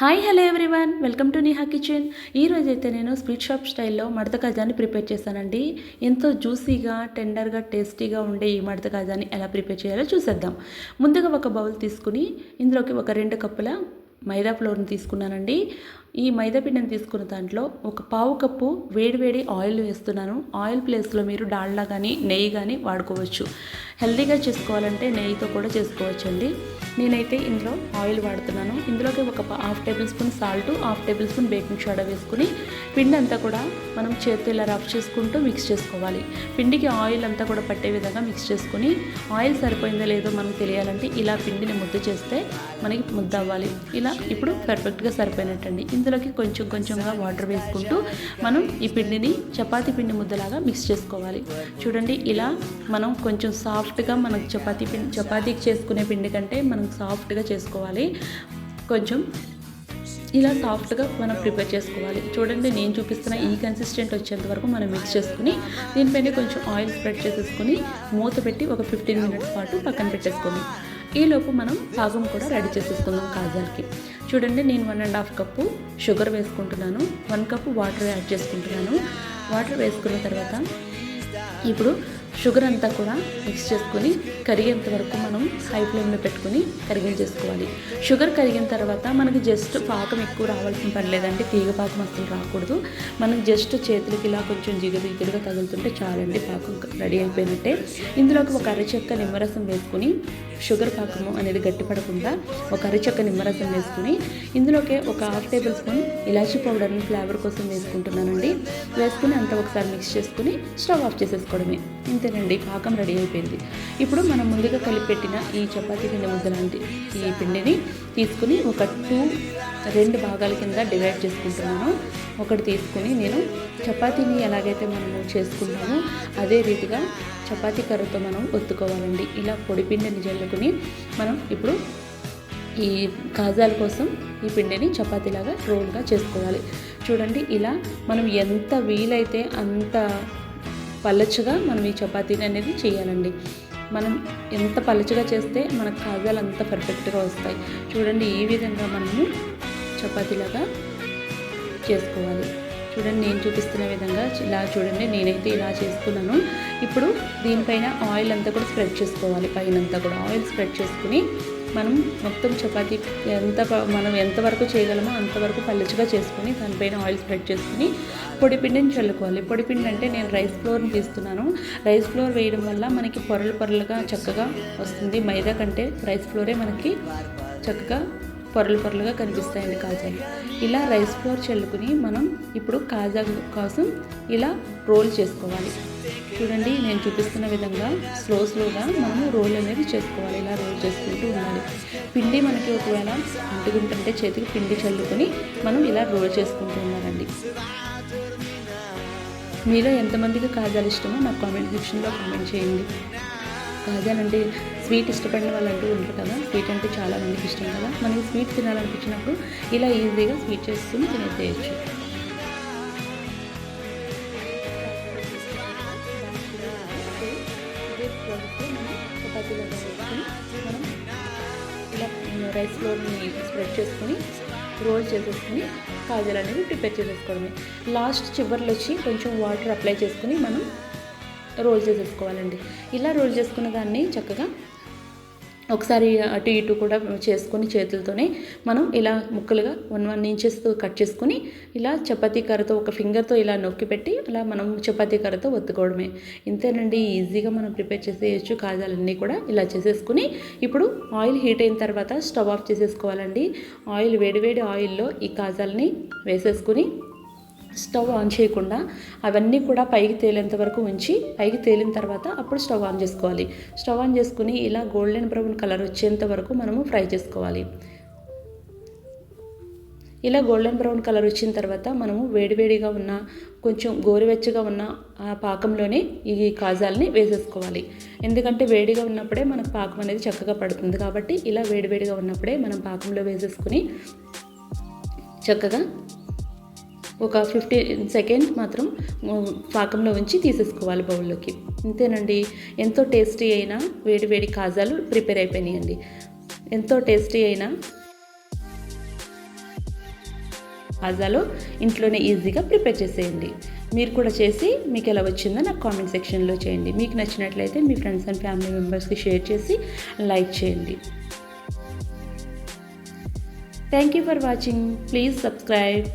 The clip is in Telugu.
Hi hello everyone. Welcome to Niha kitchen. ఈరోజు అయితే నేను స్వీట్ షాప్ స్టైల్లో మడత కాజాని ప్రిపేర్ చేశానండి. ఎంతో జ్యూసీగా టెండర్గా టేస్టీగా ఉండే ఈ మడత కాజాని ఎలా ప్రిపేర్ చేయాలో చూసేద్దాం. ముందుగా ఒక బౌల్ తీసుకుని ఇందులోకి ఒక రెండు కప్పుల మైదా ఫ్లోర్ని తీసుకున్నానండి. ఈ మైదా పిండిని తీసుకున్న దాంట్లో ఒక పావు కప్పు వేడివేడి ఆయిల్ వేస్తున్నాను. ఆయిల్ ప్లేస్లో మీరు డాల్డా కానీ నెయ్యి కానీ వాడుకోవచ్చు. హెల్తీగా చేసుకోవాలంటే నెయ్యితో కూడా చేసుకోవచ్చండి. నేనైతే ఇందులో ఆయిల్ వాడుతున్నాను. ఇందులోకి ఒక half table spoon salt half table spoon baking soda వేసుకుని పిండి అంతా కూడా మనం చేతితో ఇలా రఫ్ చేసుకుంటూ మిక్స్ చేసుకోవాలి. పిండికి ఆయిల్ అంతా కూడా పట్టే విధంగా మిక్స్ చేసుకుని ఆయిల్ సరిపోయిందో లేదో మనకు తెలియాలంటే ఇలా పిండిని ముద్ద చేస్తే మనకి ముద్ద అవ్వాలి. ఇలా ఇప్పుడు పర్ఫెక్ట్గా సరిపోయినట్టండి. ఇందులోకి కొంచెం కొంచెంగా వాటర్ వేసుకుంటూ మనం ఈ పిండిని చపాతీ పిండి ముద్దలాగా మిక్స్ చేసుకోవాలి. చూడండి ఇలా మనం కొంచెం సాఫ్ట్గా మనం చపాతీ పిండి చపాతీకి చేసుకునే పిండి కంటే మనం సాఫ్ట్గా చేసుకోవాలి. కొంచెం ఇలా సాఫ్ట్గా మనం ప్రిపేర్ చేసుకోవాలి. చూడండి నేను చూపిస్తున్న ఈ కన్సిస్టెంట్ వచ్చేంత వరకు మనం మిక్స్ చేసుకుని దీనిపైన కొంచెం ఆయిల్ స్ప్రెడ్ చేసేసుకుని మూత పెట్టి ఒక ఫిఫ్టీన్ మినిట్స్ పాటు పక్కన పెట్టేసుకుందాం ఈలోపు మనం పాకం కూడా రెడీ చేసేసుకుందాం కాజాలకి. చూడండి నేను one and half cup sugar వేసుకుంటున్నాను. వన్ కప్పు వాటర్ యాడ్ చేసుకుంటున్నాను. వాటర్ వేసుకున్న తర్వాత ఇప్పుడు షుగర్ అంతా కూడా మిక్స్ చేసుకొని కరిగేంత వరకు మనం హై ఫ్లేమ్లో పెట్టుకుని కరిగించేసుకోవాలి. షుగర్ కరిగిన తర్వాత మనకి జస్ట్ పాకం ఎక్కువ రావాల్సిన పని లేదంటే తీగ పాకం అసలు రాకూడదు. మనకి జస్ట్ చేతులకి ఇలా కొంచెం జిగురు జిగురుగా తగులుతుంటే చాలండి పాకం రెడీ అయిపోయినట్టే. ఇందులోకి ఒక అరచెక్క నిమ్మరసం వేసుకుని షుగర్ పాకము అనేది గట్టిపడకుండా ఒక అరచెక్క నిమ్మరసం వేసుకుని ఇందులోకి ఒక హాఫ్ టేబుల్ స్పూన్ ఇలాచీ పౌడర్ని ఫ్లేవర్ కోసం వేసుకుంటున్నానండి. వేసుకుని అంతా ఒకసారి మిక్స్ చేసుకుని స్టవ్ ఆఫ్ చేసేసుకోవడమే. ఇంతేనండి పాకం రెడీ అయిపోయింది. ఇప్పుడు మనం ముందుగా కలిపెట్టిన ఈ చపాతీ పిండి ముద్ద లాంటి ఈ పిండిని తీసుకుని ఒక టూ రెండు భాగాల కింద డివైడ్ చేసుకుంటున్నాను. ఒకటి తీసుకుని నేను చపాతీని ఎలాగైతే మనము చేసుకుంటామో అదే రీతిగా చపాతీ కర్రతో మనం ఒత్తుకోవాలండి. ఇలా పొడి పిండిని జల్లుకుని మనం ఇప్పుడు ఈ కాజాల కోసం ఈ పిండిని చపాతీలాగా రోల్గా చేసుకోవాలి. చూడండి ఇలా మనం ఎంత వీలైతే అంత పలచగా మనం ఈ చపాతీని అనేది చేయాలండి. మనం ఎంత పలచగా చేస్తే మన కాగాలు అంత పర్ఫెక్ట్గా వస్తాయి. చూడండి ఈ విధంగా మనము చపాతీలాగా చేసుకోవాలి. చూడండి నేను చూపిస్తున్న విధంగా ఇలా చూడండి నేనైతే ఇలా చేసుకున్నాను ఇప్పుడు దీనిపైన ఆయిల్ అంతా కూడా స్ప్రెడ్ చేసుకోవాలి. పైన అంతా కూడా ఆయిల్ స్ప్రెడ్ చేసుకుని మనం మొత్తం చపాతీ ఎంత మనం ఎంతవరకు చేయగలమో అంతవరకు పలుచగా చేసుకుని దానిపైన ఆయిల్ స్ప్రెడ్ చేసుకుని పొడిపిండిని చల్లుకోవాలి. పొడిపిండి అంటే నేను రైస్ ఫ్లోర్ని తీస్తున్నాను. రైస్ ఫ్లోర్ వేయడం వల్ల మనకి పొరలు పొరలుగా చక్కగా వస్తుంది. మైదా కంటే రైస్ ఫ్లోరే మనకి చక్కగా పొరలు పొరలుగా కనిపిస్తాయండి కాజాలు ఇలా రైస్ ఫ్లోర్ చల్లుకుని మనం ఇప్పుడు కాజా కోసం ఇలా రోల్ చేసుకోవాలి. చూడండి నేను చూపిస్తున్న విధంగా స్లో స్లోగా మనము రోల్ అనేది చేసుకోవాలి. ఇలా రోల్ చేసుకుంటూ ఉండాలి. పిండి మనకి ఒకవేళ అంటుకుంటుంటే చేతికి పిండి చల్లుకొని మనం ఇలా రోల్ చేసుకుంటూ ఉన్నారండి మీలో ఎంతమందికి కాజాలు ఇష్టమో నాకు కామెంట్ సెక్షన్లో కామెంట్ చేయండి. కాజాలంటే స్వీట్ ఇష్టపడిన వాళ్ళు అంటూ ఉంటారు కదా స్వీట్ అంటే చాలా మందికి ఇష్టం కదా. మనకి స్వీట్ తినాలనిపించినప్పుడు ఇలా ఈజీగా స్వీట్ చేసుకుని తినేసేయచ్చు. మనం ఇలా రైస్ ఫ్లోర్ని స్ప్రెడ్ చేసుకొని రోల్ చేసేసుకుని కాజల్ అనేది ప్రిపేర్ చేసేసుకోవడమే. లాస్ట్ చివరిలో వచ్చి కొంచెం వాటర్ అప్లై చేసుకుని మనం రోల్ చేసేసుకోవాలండి. ఇలా రోల్ చేసుకున్న దాన్ని చక్కగా ఒకసారి అటు ఇటు కూడా చేసుకొని చేతులతోనే మనం ఇలా ముక్కలుగా వన్ వన్ ఇంచెస్ కట్ చేసుకొని ఇలా చపాతీ కర్రతో ఒక ఫింగర్తో ఇలా నొక్కి పెట్టి అలా మనం చపాతీ కర్రతో ఒత్తుకోవడమే. ఇంతేనండి ఈజీగా మనం ప్రిపేర్ చేసేయచ్చు. కాజాలన్నీ కూడా ఇలా చేసేసుకుని ఇప్పుడు ఆయిల్ హీట్ అయిన తర్వాత స్టవ్ ఆఫ్ చేసేసుకోవాలండి. ఆయిల్ వేడివేడి ఆయిల్లో ఈ కాజాలని వేసేసుకుని స్టవ్ ఆన్ చేయకుండా అవన్నీ కూడా పైకి తేలేంత వరకు ఉంచి పైకి తేలిన తర్వాత అప్పుడు స్టవ్ ఆన్ చేసుకోవాలి. స్టవ్ ఆన్ చేసుకుని ఇలా గోల్డెన్ బ్రౌన్ కలర్ వచ్చేంత వరకు మనము ఫ్రై చేసుకోవాలి. ఇలా గోల్డెన్ బ్రౌన్ కలర్ వచ్చిన తర్వాత మనము వేడివేడిగా ఉన్న కొంచెం గోరువెచ్చగా ఉన్న ఆ పాకంలోనే ఈ కాజాలని వేసేసుకోవాలి. ఎందుకంటే వేడిగా ఉన్నప్పుడే మనకు పాకం అనేది చక్కగా పడుతుంది కాబట్టి ఇలా వేడివేడిగా ఉన్నప్పుడే మనం పాకంలో వేసేసుకుని చక్కగా ఒక ఫిఫ్టీ సెకండ్స్ మాత్రం పాకంలో ఉంచి తీసేసుకోవాలి బౌల్లోకి. అంతేనండి ఎంతో టేస్టీ అయినా వేడి వేడి కాజాలు ప్రిపేర్ అయిపోయినాయండి. ఎంతో టేస్టీ అయినా కాజాలో ఇంట్లోనే ఈజీగా ప్రిపేర్ చేసేయండి. మీరు కూడా చేసి మీకు ఎలా వచ్చిందో నాకు కామెంట్ సెక్షన్లో చేయండి. మీకు నచ్చినట్లయితే మీ ఫ్రెండ్స్ అండ్ ఫ్యామిలీ మెంబర్స్కి షేర్ చేసి లైక్ చేయండి. Thank you for watching please subscribe